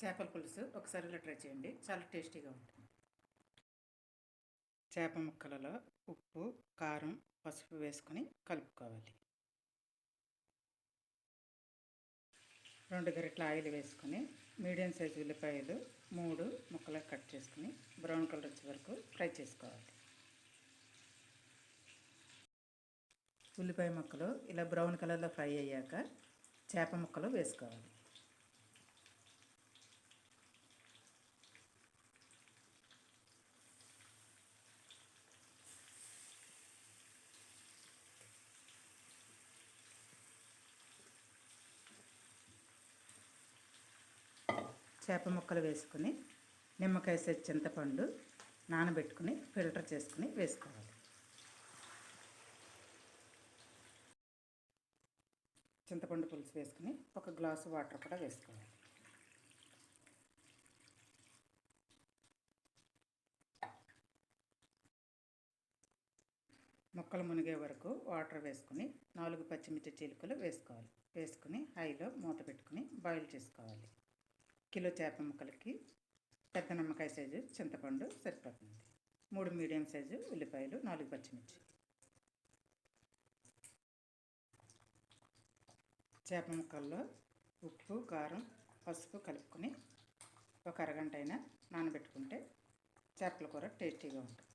చేపల పులుసు ఒకసారి ఇలా ట్రై చేయండి. చాలా టేస్టీగా ఉంటుంది. చేప ముక్కలలో ఉప్పు కారం పసుపు వేసుకొని కలుపుకోవాలి. రెండు గరిటల ఆయిల్ వేసుకొని మీడియం సైజు ఉల్లిపాయలు మూడు ముక్కలకు కట్ చేసుకుని బ్రౌన్ కలర్ వచ్చే వరకు ఫ్రై చేసుకోవాలి. ఉల్లిపాయ ముక్కలు ఇలా బ్రౌన్ కలర్లో ఫ్రై అయ్యాక చేప ముక్కలు వేసుకోవాలి. చేప ముక్కలు వేసుకుని నిమ్మకాయ సెట్ చింతపండు నానబెట్టుకుని ఫిల్టర్ చేసుకుని వేసుకోవాలి. చింతపండు పులుసు వేసుకుని ఒక గ్లాసు వాటర్ కూడా వేసుకోవాలి. ముక్కలు మునిగే వరకు వాటర్ వేసుకుని నాలుగు పచ్చిమిర్చి చీలికలు వేసుకోవాలి. వేసుకుని హైలో మూత పెట్టుకుని బాయిల్ చేసుకోవాలి. కిలో చేప ముక్కలకి పెద్ద నిమ్మకాయ సైజు చింతపండు సరిపోతుంది. మూడు మీడియం సైజు ఉల్లిపాయలు నాలుగు పచ్చిమిర్చి. చేప ముక్కల్లో ఉప్పు కారం పసుపు కలుపుకొని ఒక అరగంట అయినా నానబెట్టుకుంటే చేపల కూర టేస్టీగా ఉంటుంది.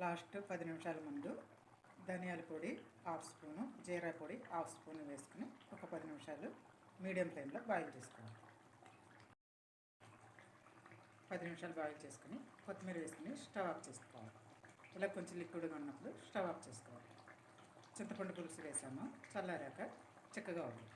లాస్ట్ పది నిమిషాల ముందు ధనియాల పొడి హాఫ్ స్పూను జీరా పొడి హాఫ్ స్పూన్ వేసుకుని ఒక పది నిమిషాలు మీడియం ఫ్లేమ్లో బాయిల్ చేసుకోవాలి. పది నిమిషాలు బాయిల్ చేసుకుని కొత్తిమీర వేసుకుని స్టవ్ ఆఫ్ చేసుకోవాలి. ఇలా కొంచెం లిక్విడ్గా ఉన్నప్పుడు స్టవ్ ఆఫ్ చేసుకోవాలి. చింతపండు పులుసు వేసాము? చల్లారాక చిక్కగా ఉంది